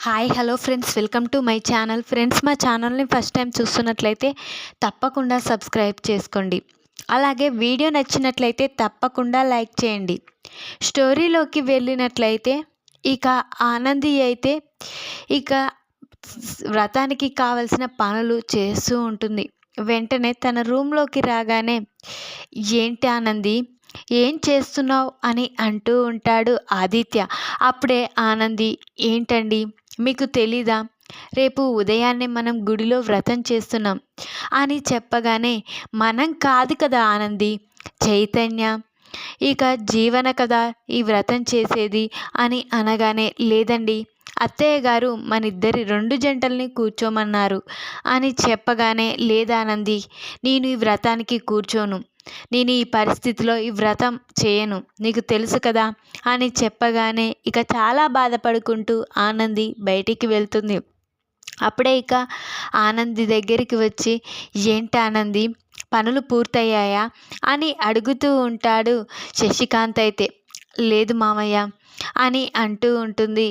Hi hello friends welcome to my channel friends మా ఛానల్ని first time చూస్తున్నట్లయితే తప్పకుండా సబ్స్క్రైబ్ చేసుకోండి. అలాగే వీడియో నచ్చినట్లయితే తప్పకుండా లైక్ చేయండి. స్టోరీలోకి వెళ్ళినట్లయితే ఇక ఆనంది అయితే ఇక వ్రతానికి కావలసిన పనులు చేస్తూ ఉంటుంది. వెంటనే తన రూమ్లోకి రాగానే ఏంటి ఆనంది? ఏం చేస్తున్నావు? అని అంటూ ఉంటాడు ఆదిత్య. అప్పుడే ఆనంది ఏంటండి? మీకు తెలీదా? రేపు ఉదయాన్నే మనం గుడిలో వ్రతం చేస్తున్నాం. అని చెప్పగానే మనం కాదు కదా ఆనంది? చైతన్య? ఇక జీవన కదా ఈ వ్రతం చేసేది? అని అనగానే లేదండి. అత్తయ్య గారు మన ఇద్దరి రెండు జంటల్ని కూర్చోమన్నారు. అని చెప్పగానే లేదానంది నేను ఈ వ్రతానికి కూర్చోను. నేను ఈ పరిస్థితిలో ఈ వ్రతం చేయను. నీకు తెలుసు కదా? అని చెప్పగానే ఇక చాలా బాధపడుకుంటూ ఆనంది బయటికి వెళ్తుంది. అప్పుడే ఇక ఆనంది దగ్గరికి వచ్చి ఏంటి ఆనంది? పనులు పూర్తయ్యాయా? అని అడుగుతూ ఉంటాడు శశికాంత్ అయితే. లేదు మామయ్య అని అంటూ ఉంటుంది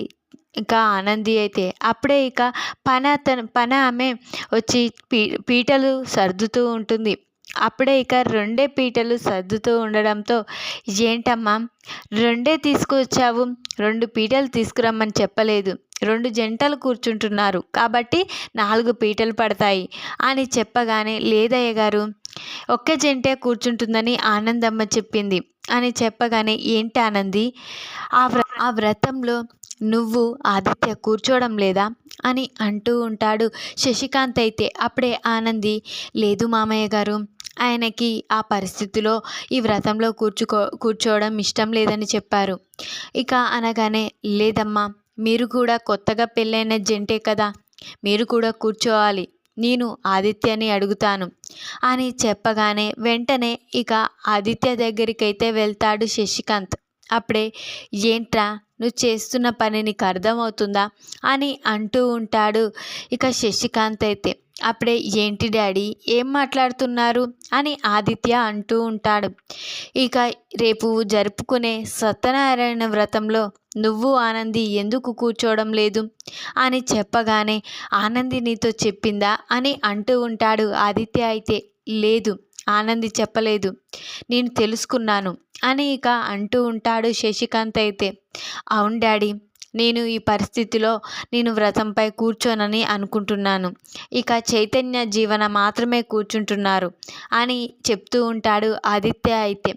ఇంకా ఆనంది అయితే. అప్పుడే ఇక పన అతను పన ఆమె వచ్చి పీ పీటలు సర్దుతూ ఉంటుంది. అప్పుడే ఇక రెండే పీటలు సర్దుతూ ఉండడంతో ఏంటమ్మా రెండే తీసుకువచ్చావు రెండు పీటలు తీసుకురమ్మని చెప్పలేదు రెండు జంటలు కూర్చుంటున్నారు కాబట్టి నాలుగు పీటలు పడతాయి అని చెప్పగానే లేదయ్య గారు ఒక్క జంటే కూర్చుంటుందని ఆనందమ్మ చెప్పింది అని చెప్పగానే ఏంటి ఆనంది ఆ వ్ర ఆ వ్రతంలో నువ్వు ఆదిత్య కూర్చోవడం లేదా? అని అంటూ ఉంటాడు. శశికాంత్ అయితే అప్పుడే ఆనంది లేదు మామయ్య గారు ఆయనకి ఆ పరిస్థితిలో ఈ వ్రతంలో కూర్చుకో కూర్చోవడం ఇష్టం లేదని చెప్పారు. ఇక అనగానే లేదమ్మా మీరు కూడా కొత్తగా పెళ్ళైన జంటే కదా మీరు కూడా కూర్చోవాలి నేను ఆదిత్యని అడుగుతాను అని చెప్పగానే వెంటనే ఇక ఆదిత్య దగ్గరికైతే వెళ్తాడు శశికాంత్. అప్పుడే ఏంట్రా నువ్వు చేస్తున్న పని నీకు అర్థమవుతుందా? అని అంటూ ఉంటాడు ఇక శశికాంత్ అయితే. అప్పుడే ఏంటి డాడీ ఏం మాట్లాడుతున్నారు? అని ఆదిత్య అంటూ ఉంటాడు. ఇక రేపు జరుపుకునే సత్యనారాయణ వ్రతంలో నువ్వు ఆనంది ఎందుకు కూర్చోవడం లేదు? అని చెప్పగానే ఆనంది నీతో చెప్పిందా? అని అంటూ ఉంటాడు ఆదిత్య అయితే. లేదు ఆనంది చెప్పలేదు. నేను తెలుసుకున్నాను అని ఇక అంటూ ఉంటాడు శశికాంత్ అయితే. అవును డాడీ నేను ఈ పరిస్థితిలో నేను వ్రతంపై కూర్చోనని అనుకుంటున్నాను. ఇక చైతన్య జీవన మాత్రమే కూర్చుంటున్నారు అని చెప్తూ ఉంటాడు ఆదిత్య అయితే.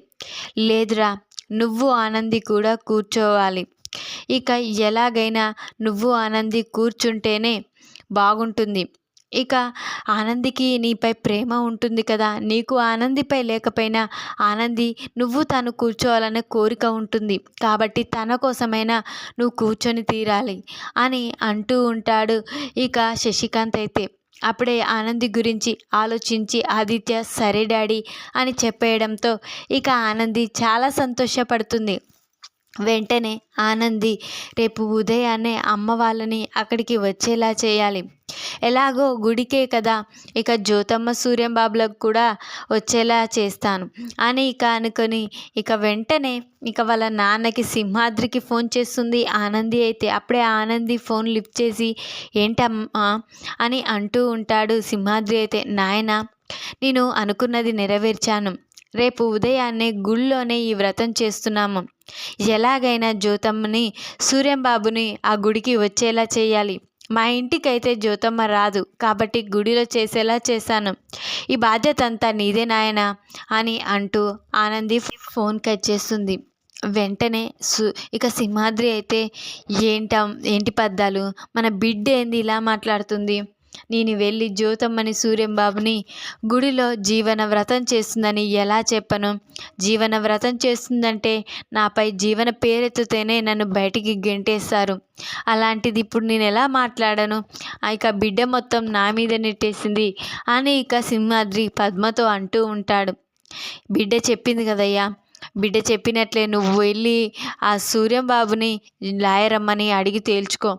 లేదురా నువ్వు ఆనంది కూడా కూర్చోవాలి. ఇక ఎలాగైనా నువ్వు ఆనంది కూర్చుంటేనే బాగుంటుంది. ఇక ఆనందికి నీపై ప్రేమ ఉంటుంది కదా. నీకు ఆనందిపై లేకపోయినా ఆనంది నువ్వు తను కూర్చోవాలనే కోరిక ఉంటుంది. కాబట్టి తన కోసమైనా నువ్వు కూర్చొని తీరాలి అని అంటూ ఉంటాడు ఇక శశికాంత్ అయితే. అప్పుడే ఆనంది గురించి ఆలోచించి ఆదిత్య సరే డాడీ అని చెప్పేయడంతో ఇక ఆనంది చాలా సంతోషపడుతుంది. వెంటనే ఆనంది రేపు ఉదయాన్నే అమ్మ వాళ్ళని అక్కడికి వచ్చేలా చేయాలి. ఎలాగో గుడికే కదా ఇక జ్యోతమ్మ సూర్యంబాబులకు కూడా వచ్చేలా చేస్తాను. అని ఇక అనుకొని ఇక వెంటనే ఇక వాళ్ళ నాన్నకి సింహాద్రికి ఫోన్ చేస్తుంది. ఆనంది అయితే అప్పుడే ఆనంది ఫోన్ లిఫ్ట్ చేసి ఏంటమ్మా? అని అంటూ ఉంటాడు సింహాద్రి అయితే. నాయన నేను అనుకున్నది నెరవేర్చాను. రేపు ఉదయాన్నే గుళ్ళోనే ఈ వ్రతం చేస్తున్నాము. ఎలాగైనా జ్యోతమ్మని సూర్యంబాబుని ఆ గుడికి వచ్చేలా చేయాలి. మా ఇంటికైతే జ్యోతమ్మ రాదు కాబట్టి గుడిలో చేసేలా చేశాను. ఈ బాధ్యత అంతా నీదే నాయనా అని అంటూ ఆనంది ఫోన్ కట్ చేస్తుంది. వెంటనే సు ఇక సింహాద్రి అయితే ఏంటం ఏంటి పద్దాలు? మన బిడ్డ ఏంది ఇలా మాట్లాడుతుంది? నేను వెళ్ళి జ్యోతమ్మని సూర్యంబాబుని గుడిలో జీవన వ్రతం చేస్తుందని ఎలా చెప్పను? జీవన వ్రతం చేస్తుందంటే నాపై జీవన పేరెత్తితేనే నన్ను బయటికి గెంటేస్తారు. అలాంటిది ఇప్పుడు నేను ఎలా మాట్లాడను? ఇక బిడ్డ మొత్తం నా మీద నెట్టేసింది అని ఇక సింహాద్రి పద్మతో అంటూ ఉంటాడు. బిడ్డ చెప్పింది కదయ్యా బిడ్డ చెప్పినట్లే నువ్వు వెళ్ళి ఆ సూర్యం బాబుని లాయరమ్మని అడిగి తేల్చుకో.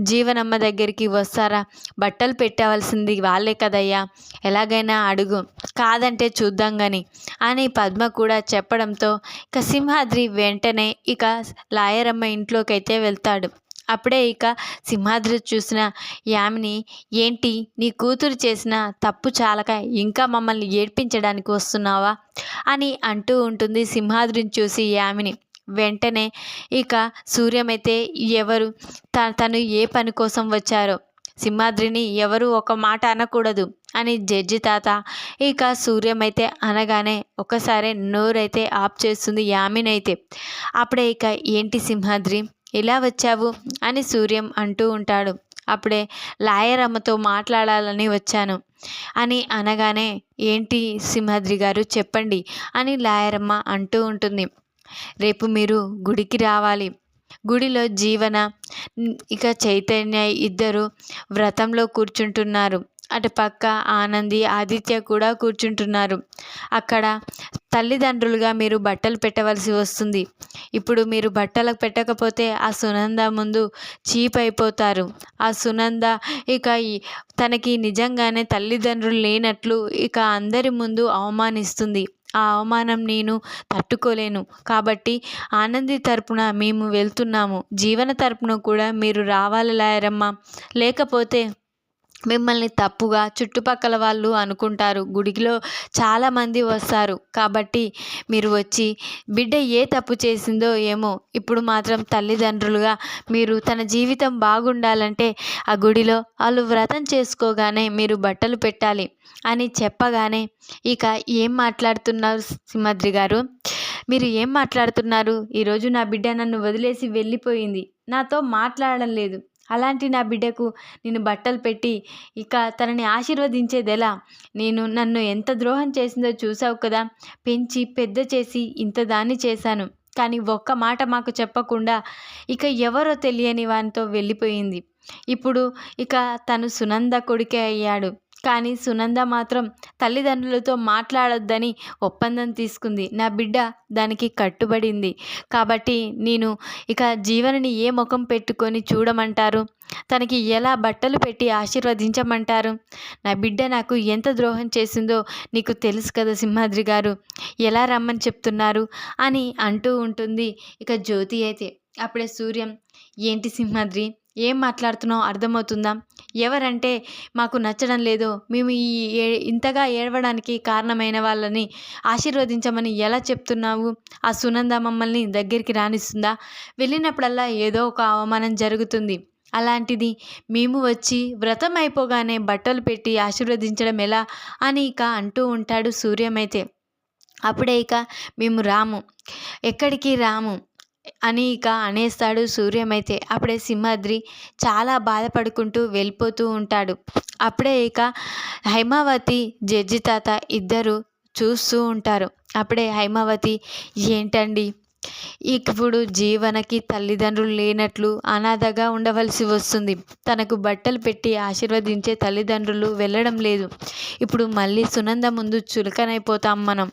జీవనమ్మ దగ్గరికి వస్తారా? బట్టలు పెట్టవలసింది వాళ్ళే కదయ్యా. ఎలాగైనా అడుగు. కాదంటే చూద్దాం కానీ అని పద్మ కూడా చెప్పడంతో ఇక సింహాద్రి వెంటనే ఇక లాయరమ్మ ఇంట్లోకి అయితే వెళ్తాడు. అప్పుడే ఇక సింహాద్రి చూసిన యామిని ఏంటి నీ కూతురు చేసిన తప్పు చాలక ఇంకా మమ్మల్ని ఏడ్పించడానికి వస్తున్నావా? అని అంటూ ఉంటుంది సింహాద్రిని చూసి యామిని. వెంటనే ఇక సూర్యమైతే ఎవరు తను ఏ పని కోసం వచ్చారో? సింహాద్రిని ఎవరు ఒక మాట అనకూడదు అని జడ్జి తాత ఇక సూర్యమైతే అనగానే ఒకసారి నోరైతే ఆఫ్ చేస్తుంది యామినైతే. అప్పుడే ఇక ఏంటి సింహాద్రి ఇలా వచ్చావు? అని సూర్యం అంటూ ఉంటాడు. అప్పుడే లాయర్ అమ్మతో మాట్లాడాలని వచ్చాను. అని అనగానే ఏంటి సింహాద్రి గారు చెప్పండి అని లాయరమ్మ అంటూ ఉంటుంది. రేపు మీరు గుడికి రావాలి. గుడిలో జీవన ఇక చైతన్య ఇద్దరు వ్రతంలో కూర్చుంటున్నారు. అటు పక్క ఆనంది ఆదిత్య కూడా కూర్చుంటున్నారు. అక్కడ తల్లిదండ్రులుగా మీరు బట్టలు పెట్టవలసి వస్తుంది. ఇప్పుడు మీరు బట్టలకు పెట్టకపోతే ఆ సునంద ముందు చీప్ అయిపోతారు ఆ సునంద ఇక తనకి నిజంగానే తల్లిదండ్రులు లేనట్లు ఇక అందరి ముందు అవమానిస్తుంది. ఆ అవమానం నేను తట్టుకోలేను. కాబట్టి ఆనంది తరపున మేము వెళ్తున్నాము. జీవన తరపున కూడా మీరు రావాలి లాయరమ్మ. లేకపోతే మిమ్మల్ని తప్పుగా చుట్టుపక్కల వాళ్ళు అనుకుంటారు. గుడిలో చాలామంది వస్తారు. కాబట్టి మీరు వచ్చి బిడ్డ ఏ తప్పు చేసిందో ఏమో ఇప్పుడు మాత్రం తల్లిదండ్రులుగా మీరు తన జీవితం బాగుండాలంటే ఆ గుడిలో వాళ్ళు వ్రతం చేసుకోగానే మీరు బట్టలు పెట్టాలి అని చెప్పగానే ఇక ఏం మాట్లాడుతున్నారు సింహద్రి గారు? మీరు ఏం మాట్లాడుతున్నారు? ఈరోజు నా బిడ్డ నన్ను వదిలేసి వెళ్ళిపోయింది. నాతో మాట్లాడడం లేదు. అలాంటి నా బిడ్డకు నేను బట్టలు పెట్టి ఇక తనని ఆశీర్వదించేది ఎలా నేను నన్ను ఎంత ద్రోహం చేసిందో చూసావు కదా? పెంచి పెద్ద చేసి ఇంత దాన్ని చేశాను. కానీ ఒక్క మాట మాకు చెప్పకుండా ఇక ఎవరో తెలియని వానితో వెళ్ళిపోయింది. ఇప్పుడు ఇక తను సునంద కొడుకే అయ్యాడు. కానీ సునంద మాత్రం తల్లిదండ్రులతో మాట్లాడొద్దని ఒప్పందం తీసుకుంది. నా బిడ్డ దానికి కట్టుబడింది. కాబట్టి నేను ఇక జీవనని ఏ ముఖం పెట్టుకొని చూడమంటారు? తనకి ఎలా బట్టలు పెట్టి ఆశీర్వదించమంటారు? నా బిడ్డ నాకు ఎంత ద్రోహం చేసిందో నీకు తెలుసు కదా సింహాద్రి గారు. ఎలా రమ్మని చెప్తున్నారు? అని అంటూ ఉంటుంది ఇక జ్యోతి అయితే. అప్పుడే సూర్యం ఏంటి సింహాద్రి? ఏం మాట్లాడుతున్నావు? అర్థమవుతుందా? ఎవరంటే మాకు నచ్చడం లేదు మేము ఈ ఇంతగా ఏడవడానికి కారణమైన వాళ్ళని ఆశీర్వదించమని ఎలా చెప్తున్నావు? ఆ సునంద మమ్మల్ని దగ్గరికి రానిస్తుందా? వెళ్ళినప్పుడల్లా ఏదో ఒక అవమానం జరుగుతుంది. అలాంటిది మేము వచ్చి వ్రతం అయిపోగానే బట్టలు పెట్టి ఆశీర్వదించడం ఎలా? అని ఇక అంటూ ఉంటాడు సూర్యమైతే. అప్పుడే ఇక మేము రాము. ఎక్కడికి రాము? అని ఇక అనేస్తాడు సూర్యమైతే. అప్పుడే సింహాద్రి చాలా బాధపడుకుంటూ వెళ్ళిపోతూ ఉంటాడు. అప్పుడే ఇక హైమావతి జడ్జి తాత ఇద్దరు చూస్తూ ఉంటారు. అప్పుడే హైమావతి ఏంటండి? ఇప్పుడు జీవనకి తల్లిదండ్రులు లేనట్లు అనాథగా ఉండవలసి వస్తుంది. తనకు బట్టలు పెట్టి ఆశీర్వదించే తల్లిదండ్రులు వెళ్ళడం లేదు. ఇప్పుడు మళ్ళీ సునంద ముందు చులకనైపోతాం మనం.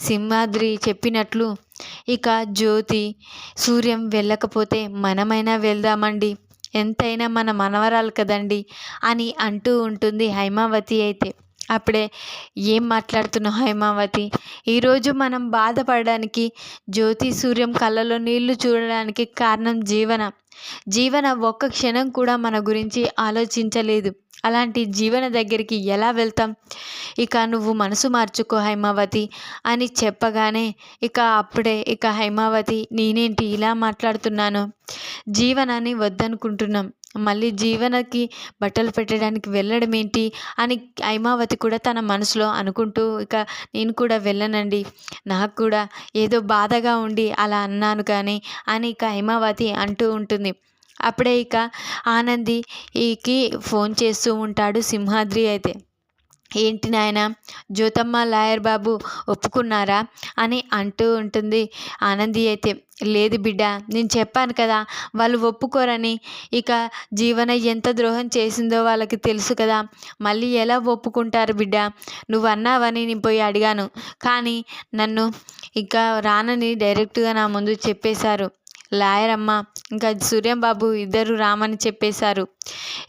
సింహాద్రి చెప్పినట్లు ఇక జ్యోతి సూర్యం వెళ్ళకపోతే మనమైనా వెళ్దామండి. ఎంతైనా మన మనవరాలు కదండి అని అంటూ ఉంటుంది హైమావతి అయితే. అప్పుడే ఏం మాట్లాడుతున్నావు హైమావతి? ఈరోజు మనం బాధపడడానికి జ్యోతి సూర్యం కళ్ళలో నీళ్ళు చూడడానికి కారణం జీవన. జీవన ఒక్క క్షణం కూడా మన గురించి ఆలోచించలేదు. అలాంటి జీవన దగ్గరికి ఎలా వెళ్తాం? ఇక నువ్వు మనసు మార్చుకో హైమావతి అని చెప్పగానే ఇక అప్పుడే ఇక హైమావతి నేనేంటి ఇలా మాట్లాడుతున్నాను? జీవనాన్ని వద్దనుకుంటున్నాం. మళ్ళీ జీవనకి బట్టలు పెట్టడానికి వెళ్ళడం ఏంటి? అని హైమావతి కూడా తన మనసులో అనుకుంటూ ఇక నేను కూడా వెళ్ళనండి. నాకు కూడా ఏదో బాధగా ఉండి అలా అన్నాను కానీ అని ఇక హైమావతి అంటూ ఉంటుంది. అప్పుడే ఇక ఆనందికి ఫోన్ చేస్తూ ఉంటాడు సింహాద్రి అయితే. ఏంటి నాయన జ్యోతమ్మ లాయర్ బాబు ఒప్పుకున్నారా అని అంటూ ఉంటుంది ఆనంది అయితే. లేదు బిడ్డ నేను చెప్పాను కదా వాళ్ళు ఒప్పుకోరని. ఇక జీవన ఎంత ద్రోహం చేసిందో వాళ్ళకి తెలుసు కదా. మళ్ళీ ఎలా ఒప్పుకుంటారు బిడ్డ? నువ్వు అన్నావని నేను పోయి అడిగాను. కానీ నన్ను ఇక రానని డైరెక్ట్గా నా ముందు చెప్పేశారు. లాయర్ అమ్మ ఇంకా సూర్యంబాబు ఇద్దరు రామని చెప్పేశారు.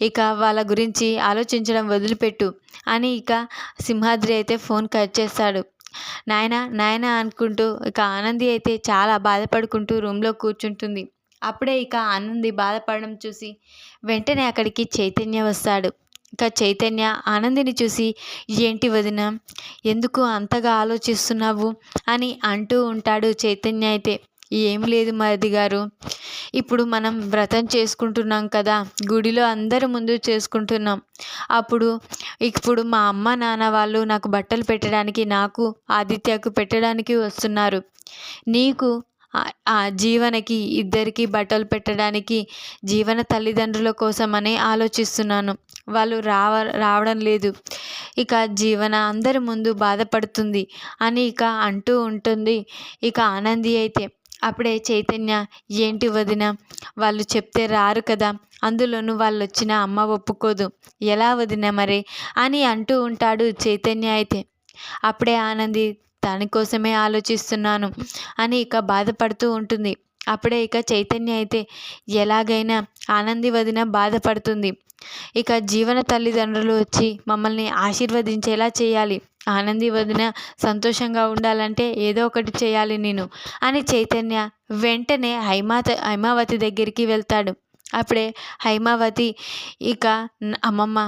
ఇక వాళ్ళ గురించి ఆలోచించడం వదిలిపెట్టు అని ఇక సింహాద్రి అయితే ఫోన్ కట్ చేస్తాడు. నాయన నాయన అనుకుంటూ ఇక ఆనంది అయితే చాలా బాధపడుకుంటూ రూమ్లో కూర్చుంటుంది. అప్పుడే ఇక ఆనంది బాధపడడం చూసి వెంటనే అక్కడికి చైతన్య వస్తాడు. ఇక చైతన్య ఆనందిని చూసి ఏంటి వదిన ఎందుకు అంతగా ఆలోచిస్తున్నావు? అని అంటూ ఉంటాడు చైతన్య అయితే. ఏం లేదు మరిది గారు. ఇప్పుడు మనం వ్రతం చేసుకుంటున్నాం కదా గుడిలో అందరి ముందు చేసుకుంటున్నాం. అప్పుడు ఇప్పుడు మా అమ్మ నాన్న వాళ్ళు నాకు బట్టలు పెట్టడానికి నాకు ఆదిత్యకు పెట్టడానికి వస్తున్నారు. నీకు ఆ జీవనకి ఇద్దరికి బట్టలు పెట్టడానికి జీవన తల్లిదండ్రుల కోసమని ఆలోచిస్తున్నాను. వాళ్ళు రావ రావడం లేదు. ఇక జీవన అందరి ముందు బాధపడుతుంది అని ఇక అంటూ ఉంటుంది. ఇక ఆనంది అయితే అప్పుడే చైతన్య ఏంటి వదిన? వాళ్ళు చెప్తే రారు కదా. అందులోనూ వాళ్ళు వచ్చిన అమ్మ ఒప్పుకోదు. ఎలా వదిన మరి? అని అంటూ ఉంటాడు చైతన్య అయితే. అప్పుడే ఆనంది దానికోసమే ఆలోచిస్తున్నాను అని ఇక బాధపడుతూ ఉంటుంది. అప్పుడే ఇక చైతన్య అయితే ఎలాగైనా ఆనంది వదిన బాధపడుతుంది. ఇక జీవన తల్లిదండ్రులు వచ్చి మమ్మల్ని ఆశీర్వదించేలా చేయాలి. ఆనంది వదిన సంతోషంగా ఉండాలంటే ఏదో ఒకటి చేయాలి నేను అని చైతన్య వెంటనే హైమాత హైమావతి దగ్గరికి వెళ్తాడు. అప్పుడే హైమావతి ఇక అమ్మమ్మ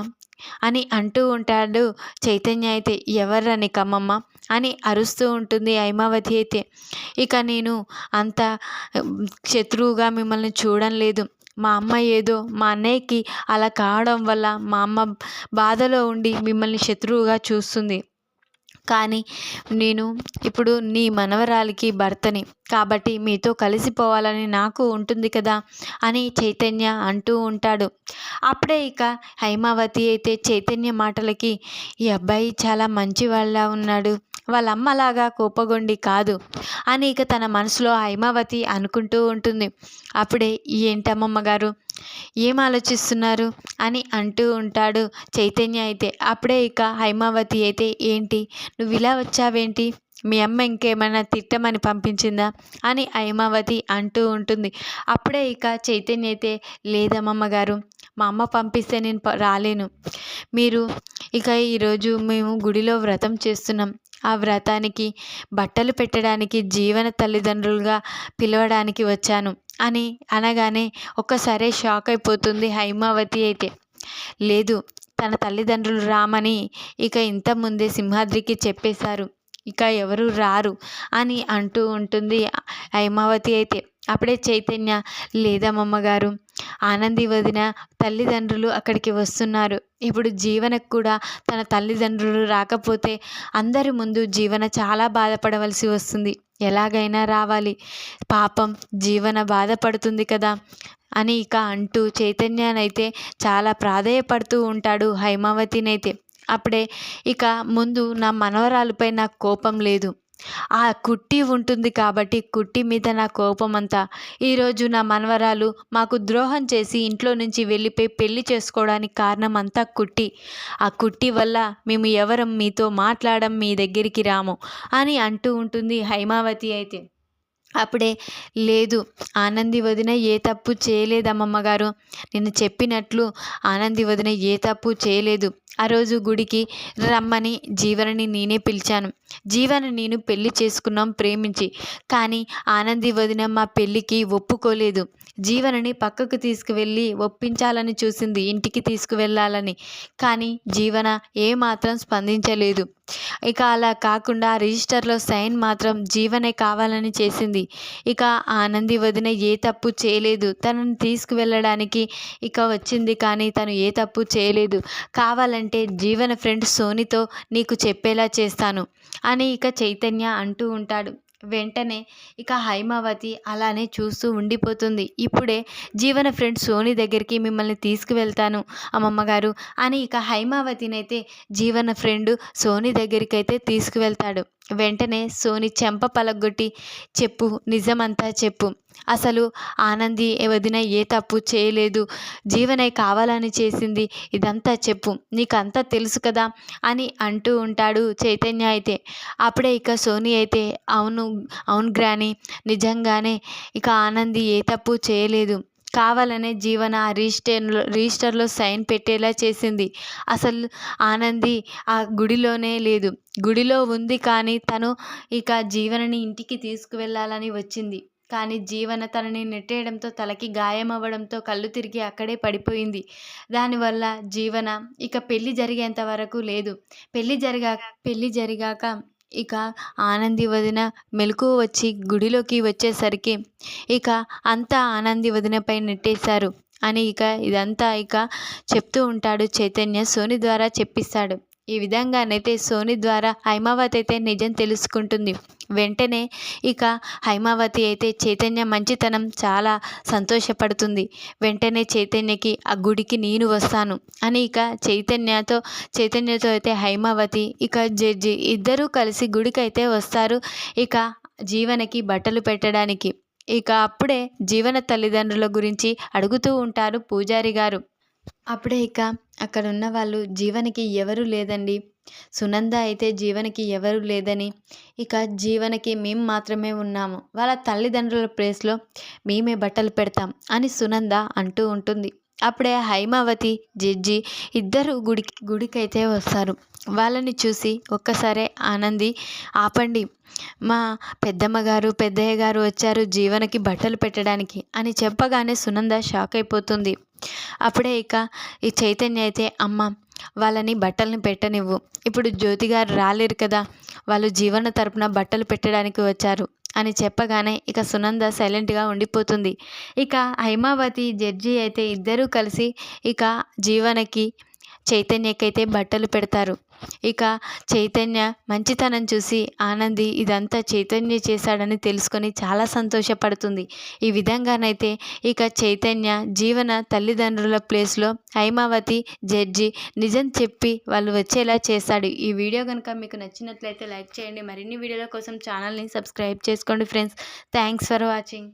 అని అంటూ ఉంటాడు చైతన్య అయితే. ఎవర్రా నీకు అమ్మమ్మ? అని అరుస్తూ ఉంటుంది హైమావతి అయితే. ఇక నేను అంత శత్రువుగా మిమ్మల్ని చూడడం లేదు. మా అమ్మ ఏదో మా అన్నయ్యకి అలా కావడం వల్ల మా అమ్మ బాధలో ఉండి మిమ్మల్ని శత్రువుగా చూస్తుంది. కానీ నేను ఇప్పుడు నీ మనవరాలికి భర్తని కాబట్టి మీతో కలిసిపోవాలని నాకు ఉంటుంది కదా అని చైతన్య అంటూ ఉంటాడు. అప్పుడే ఇక హైమావతి అయితే చైతన్య మాటలకి ఈ అబ్బాయి చాలా మంచివాళ్ళ ఉన్నాడు. వాళ్ళ అమ్మలాగా కోపగొండి కాదు అని ఇక తన మనసులో హైమావతి అనుకుంటూ ఉంటుంది. అప్పుడే ఏంటమ్మమ్మ గారు? ఏం ఆలోచిస్తున్నారు? అని అంటూ ఉంటాడు చైతన్య అయితే. అప్పుడే ఇక హైమావతి అయితే ఏంటి? నువ్వు ఇలా వచ్చావేంటి? మీ అమ్మ ఇంకేమైనా తిట్టమని పంపించిందా? అని హైమావతి అంటూ ఉంటుంది. అప్పుడే ఇక చైతన్య అయితే లేదమ్మమ్మ గారు మా అమ్మ పంపిస్తే నేను రాలేను. మీరు ఇక ఈరోజు మేము గుడిలో వ్రతం చేస్తున్నాం. ఆ వ్రతానికి బట్టలు పెట్టడానికి జీవన తల్లిదండ్రులుగా పిలవడానికి వచ్చాను అని అనగానే ఒక్కసారే షాక్ అయిపోతుంది హైమావతి అయితే. లేదు తన తల్లిదండ్రులు రామని ఇక ఇంత ముందే సింహాద్రికి చెప్పేశారు. ఇక ఎవరు రారు అని అంటూ ఉంటుంది హైమావతి అయితే. అప్పుడే చైతన్య లేదమ్మమ్మగారు ఆనంది వదిన తల్లిదండ్రులు అక్కడికి వస్తున్నారు. ఇప్పుడు జీవనకు కూడా తన తల్లిదండ్రులు రాకపోతే అందరి ముందు జీవన చాలా బాధపడవలసి వస్తుంది. ఎలాగైనా రావాలి. పాపం జీవన బాధపడుతుంది కదా అని ఇక అంటూ చైతన్యానైతే చాలా ప్రాధేయపడుతూ ఉంటాడు హైమావతినైతే. అప్పుడే ఇక ముందు నా మనవరాలపై నాకు కోపం లేదు. ఆ కుట్టి ఉంటుంది కాబట్టి కుట్టి మీద నా కోపం అంతా ఈరోజు నా మనవరాలు మాకు ద్రోహం చేసి ఇంట్లో నుంచి వెళ్ళిపోయి పెళ్ళి చేసుకోవడానికి కారణం అంతా కుట్టి. ఆ కుట్టి వల్ల మేము ఎవరం మీతో మాట్లాడడం మీ దగ్గరికి రాము అని అంటూ ఉంటుంది హైమావతి అయితే. అప్పుడే లేదు ఆనంది వదిన ఏ తప్పు చేయలేదమ్మమ్మ గారు. నేను చెప్పినట్లు ఆనంది వదిన ఏ తప్పు చేయలేదు. ఆ రోజు గుడికి రమ్మని జీవనని నేనే పిలిచాను. జీవన నేను పెళ్ళి చేసుకున్నాం ప్రేమించి కానీ ఆనంది వదిన మా పెళ్ళికి ఒప్పుకోలేదు. జీవనని పక్కకు తీసుకువెళ్ళి ఒప్పించాలని చూసింది ఇంటికి తీసుకువెళ్ళాలని. కానీ జీవన ఏమాత్రం స్పందించలేదు. ఇక అలా కాకుండా రిజిస్టర్లో సైన్ మాత్రం జీవనే కావాలని చేసింది. ఇక ఆనంది వదిన ఏ తప్పు చేయలేదు. తనని తీసుకువెళ్ళడానికి ఇక వచ్చింది కానీ తను ఏ తప్పు చేయలేదు. కావాలంటే జీవన ఫ్రెండ్ సోనితో నీకు చెప్పేలా చేస్తాను అని ఇక చైతన్య అంటూ ఉంటాడు. వెంటనే ఇక హైమావతి అలానే చూస్తూ ఉండిపోతుంది. ఇప్పుడే జీవన ఫ్రెండ్ సోని దగ్గరికి మిమ్మల్ని తీసుకువెళ్తాను అమ్మమ్మగారు అని ఇక హైమావతినైతే జీవన ఫ్రెండ్ సోని దగ్గరికి అయితే తీసుకువెళ్తాడు. వెంటనే సోని చెంప పలగొట్టి చెప్పు నిజమంతా చెప్పు. అసలు ఆనంది వదిన ఏ తప్పు చేయలేదు. జీవనే కావాలని చేసింది. ఇదంతా చెప్పు. నీకంతా తెలుసు కదా అని అంటూ ఉంటాడు చైతన్య అయితే. అప్పుడే ఇక సోని అయితే అవును అవును గ్రాని నిజంగానే ఇక ఆనంది ఏ తప్పు చేయలేదు. కావాలనే జీవన రిజిస్టర్లో రిజిస్టర్లో సైన్ పెట్టేలా చేసింది. అసలు ఆనంది ఆ గుడిలోనే లేదు. గుడిలో ఉంది కానీ తను ఇక జీవనని ఇంటికి తీసుకువెళ్ళాలని వచ్చింది. కానీ జీవన తనని నెట్టేయడంతో తలకి గాయం అవ్వడంతో కళ్ళు తిరిగి అక్కడే పడిపోయింది. దానివల్ల జీవన ఇక పెళ్ళి జరిగేంత వరకు లేదు. పెళ్ళి జరిగా పెళ్ళి జరిగాక ఇక ఆనంది వదిన మెలకువ వచ్చి గుడిలోకి వచ్చేసరికి ఇక అంతా ఆనంది వదినపై నెట్టేశారు. అని ఇక ఇదంతా ఇక చెప్తూ ఉంటాడు చైతన్య సోని ద్వారా చెప్పిస్తాడు. ఈ విధంగానైతే సోని ద్వారా హైమావతి అయితే నిజం తెలుసుకుంటుంది. వెంటనే ఇక హైమావతి అయితే చైతన్య మంచితనం చాలా సంతోషపడుతుంది. వెంటనే చైతన్యకి ఆ గుడికి నేను వస్తాను అని ఇక చైతన్యతో చైతన్యతో అయితే హైమావతి ఇక జడ్జి ఇద్దరూ కలిసి గుడికి అయితే వస్తారు. ఇక జీవనకి బట్టలు పెట్టడానికి. ఇక అప్పుడే జీవన తల్లిదండ్రుల గురించి అడుగుతూ ఉంటారు పూజారి గారు. అప్పుడే ఇక అక్కడ ఉన్న వాళ్ళు జీవనకి ఎవరు లేదండి. సునంద అయితే జీవనకి ఎవరు లేదని. ఇక జీవనకి మేము మాత్రమే ఉన్నాము. వాళ్ళ తల్లిదండ్రుల ప్లేస్లో మేమే బట్టలు పెడతాం అని సునంద అంటూ ఉంటుంది. అప్పుడే హైమావతి జడ్జి ఇద్దరు గుడికి గుడికైతే వస్తారు. వాళ్ళని చూసి ఒక్కసారే ఆనంది ఆపండి. మా పెద్దమ్మ గారు పెద్దయ్య గారు వచ్చారు జీవనకి బట్టలు పెట్టడానికి అని చెప్పగానే సునంద షాక్ అయిపోతుంది. అప్పుడే ఇక ఈ చైతన్య అయితే అమ్మ వాళ్ళని బట్టలను పెట్టనివ్వు. ఇప్పుడు జ్యోతి గారు రాలేరు కదా. వాళ్ళు జీవన తరపున బట్టలు పెట్టడానికి వచ్చారు. అని చెప్పగానే ఇక సునంద సైలెంట్గా ఉండిపోతుంది. ఇక హైమావతి జడ్జి అయితే ఇద్దరూ కలిసి ఇక జీవనకి చైతన్యకైతే బట్టలు పెడతారు. ఇక చైతన్య మంచితనం చూసి ఆనంది ఇదంతా చైతన్య చేశాడని తెలుసుకొని చాలా సంతోషపడుతుంది. ఈ విధంగానైతే ఇక చైతన్య జీవన తల్లిదండ్రుల ప్లేస్లో హైమావతి జడ్జి నిజం చెప్పి వాళ్ళు వచ్చేలా చేశాడు ఈ వీడియో కనుక మీకు నచ్చినట్లయితే లైక్ చేయండి. మరిన్ని వీడియోల కోసం ఛానల్ని సబ్స్క్రైబ్ చేసుకోండి ఫ్రెండ్స్. Thanks for watching.